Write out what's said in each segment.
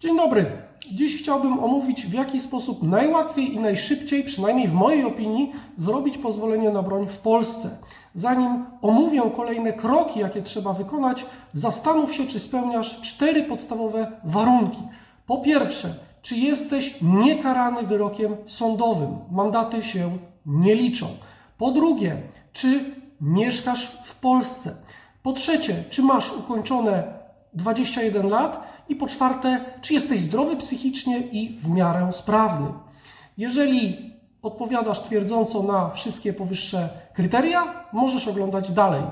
Dzień dobry. Dziś chciałbym omówić, w jaki sposób najłatwiej i najszybciej, przynajmniej w mojej opinii, zrobić pozwolenie na broń w Polsce. Zanim omówię kolejne kroki, jakie trzeba wykonać, zastanów się, czy spełniasz cztery podstawowe warunki. Po pierwsze, czy jesteś niekarany wyrokiem sądowym? Mandaty się nie liczą. Po drugie, czy mieszkasz w Polsce? Po trzecie, czy masz ukończone 21 lat? I po czwarte, czy jesteś zdrowy psychicznie i w miarę sprawny? Jeżeli odpowiadasz twierdząco na wszystkie powyższe kryteria, możesz oglądać dalej.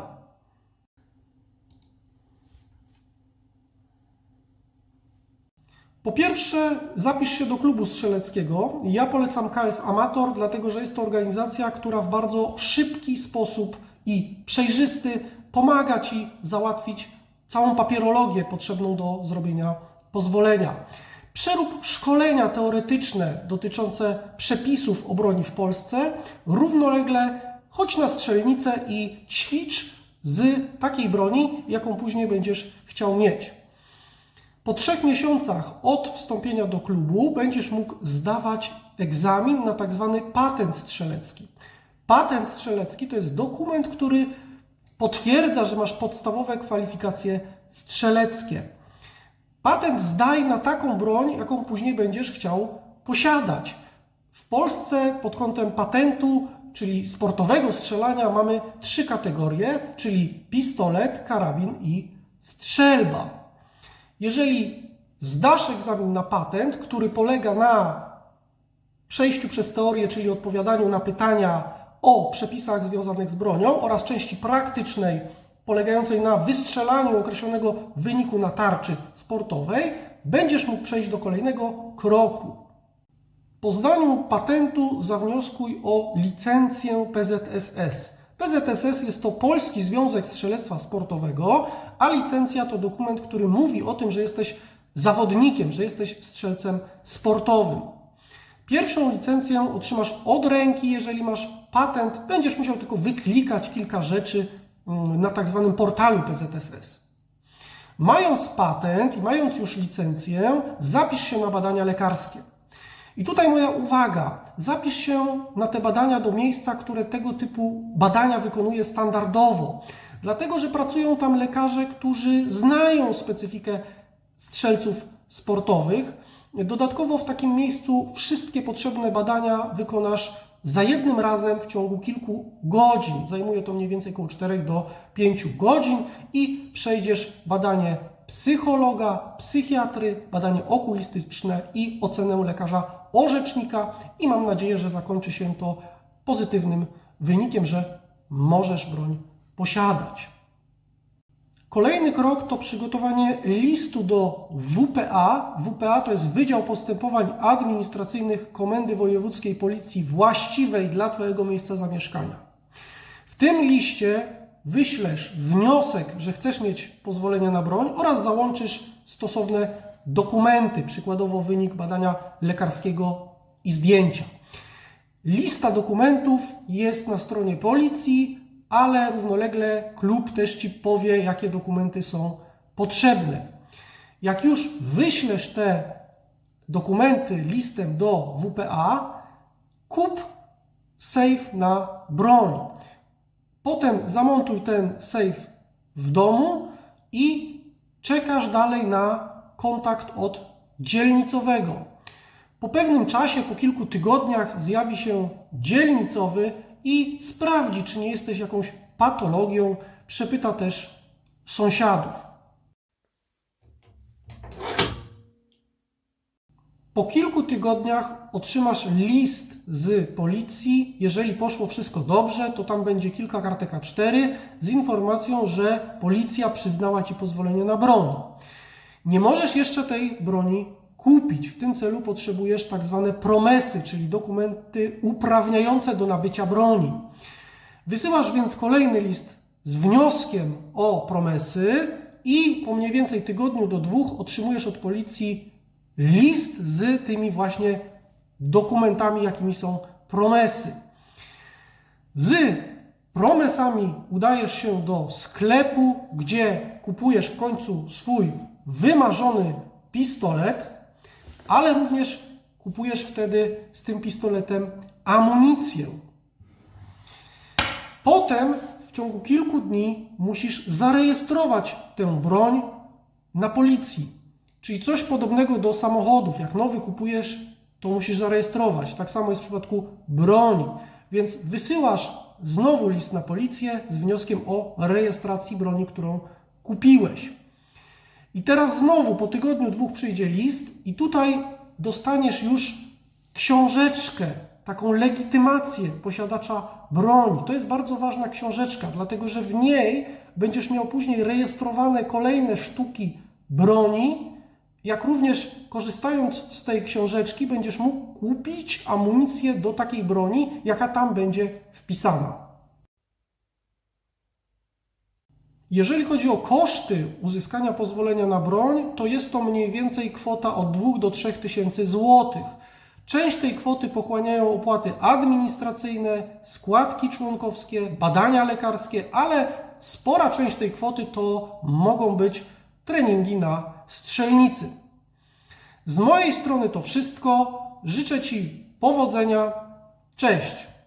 Po pierwsze, zapisz się do klubu strzeleckiego. Ja polecam KS Amator, dlatego że jest to organizacja, która w bardzo szybki sposób i przejrzysty pomaga Ci załatwić całą papierologię potrzebną do zrobienia pozwolenia. Przerób szkolenia teoretyczne dotyczące przepisów o broni w Polsce, równolegle chodź na strzelnicę i ćwicz z takiej broni, jaką później będziesz chciał mieć. Po trzech miesiącach od wstąpienia do klubu będziesz mógł zdawać egzamin na tak zwany patent strzelecki. Patent strzelecki to jest dokument, który potwierdza, że masz podstawowe kwalifikacje strzeleckie. Patent zdaj na taką broń, jaką później będziesz chciał posiadać. W Polsce pod kątem patentu, czyli sportowego strzelania, mamy trzy kategorie, czyli pistolet, karabin i strzelba. Jeżeli zdasz egzamin na patent, który polega na przejściu przez teorię, czyli odpowiadaniu na pytania o przepisach związanych z bronią oraz części praktycznej polegającej na wystrzelaniu określonego wyniku na tarczy sportowej, będziesz mógł przejść do kolejnego kroku. Po zdaniu patentu zawnioskuj o licencję PZSS. PZSS jest to Polski Związek Strzelectwa Sportowego, a licencja to dokument, który mówi o tym, że jesteś zawodnikiem, że jesteś strzelcem sportowym. Pierwszą licencję otrzymasz od ręki, jeżeli masz patent. Będziesz musiał tylko wyklikać kilka rzeczy mm, na tak zwanym portalu PZSS. Mając patent i mając już licencję, zapisz się na badania lekarskie. I tutaj moja uwaga, zapisz się na te badania do miejsca, które tego typu badania wykonuje standardowo. Dlatego, że pracują tam lekarze, którzy znają specyfikę strzelców sportowych. Dodatkowo w takim miejscu wszystkie potrzebne badania wykonasz za jednym razem w ciągu kilku godzin. Zajmuje to mniej więcej około 4 do 5 godzin i przejdziesz badanie psychologa, psychiatry, badanie okulistyczne i ocenę lekarza orzecznika i mam nadzieję, że zakończy się to pozytywnym wynikiem, że możesz broń posiadać. Kolejny krok to przygotowanie listu do WPA. WPA to jest Wydział Postępowań Administracyjnych Komendy Wojewódzkiej Policji właściwej dla Twojego miejsca zamieszkania. W tym liście wyślesz wniosek, że chcesz mieć pozwolenie na broń oraz załączysz stosowne dokumenty, przykładowo wynik badania lekarskiego i zdjęcia. Lista dokumentów jest na stronie policji, ale równolegle klub też Ci powie, jakie dokumenty są potrzebne. Jak już wyślesz te dokumenty listem do WPA, kup safe na broń. Potem zamontuj ten safe w domu i czekasz dalej na kontakt od dzielnicowego. Po pewnym czasie, po kilku tygodniach, zjawi się dzielnicowy i sprawdzi, czy nie jesteś jakąś patologią. Przepyta też sąsiadów. Po kilku tygodniach otrzymasz list z policji. Jeżeli poszło wszystko dobrze, to tam będzie kilka kartek A4 z informacją, że policja przyznała ci pozwolenie na broń. Nie możesz jeszcze tej broni kupić. W tym celu potrzebujesz tak zwane promesy, czyli dokumenty uprawniające do nabycia broni. Wysyłasz więc kolejny list z wnioskiem o promesy i po mniej więcej tygodniu do dwóch otrzymujesz od policji list z tymi właśnie dokumentami, jakimi są promesy. Z promesami udajesz się do sklepu, gdzie kupujesz w końcu swój wymarzony pistolet. Ale również kupujesz wtedy z tym pistoletem amunicję. Potem w ciągu kilku dni musisz zarejestrować tę broń na policji. Czyli coś podobnego do samochodów. Jak nowy kupujesz, to musisz zarejestrować. Tak samo jest w przypadku broni. Więc wysyłasz znowu list na policję z wnioskiem o rejestracji broni, którą kupiłeś. I teraz znowu po tygodniu, dwóch przyjdzie list, i tutaj dostaniesz już książeczkę, taką legitymację posiadacza broni. To jest bardzo ważna książeczka, dlatego że w niej będziesz miał później rejestrowane kolejne sztuki broni, jak również korzystając z tej książeczki będziesz mógł kupić amunicję do takiej broni, jaka tam będzie wpisana. Jeżeli chodzi o koszty uzyskania pozwolenia na broń, to jest to mniej więcej kwota od 2 do 3 tysięcy złotych. Część tej kwoty pochłaniają opłaty administracyjne, składki członkowskie, badania lekarskie, ale spora część tej kwoty to mogą być treningi na strzelnicy. Z mojej strony to wszystko. Życzę Ci powodzenia. Cześć!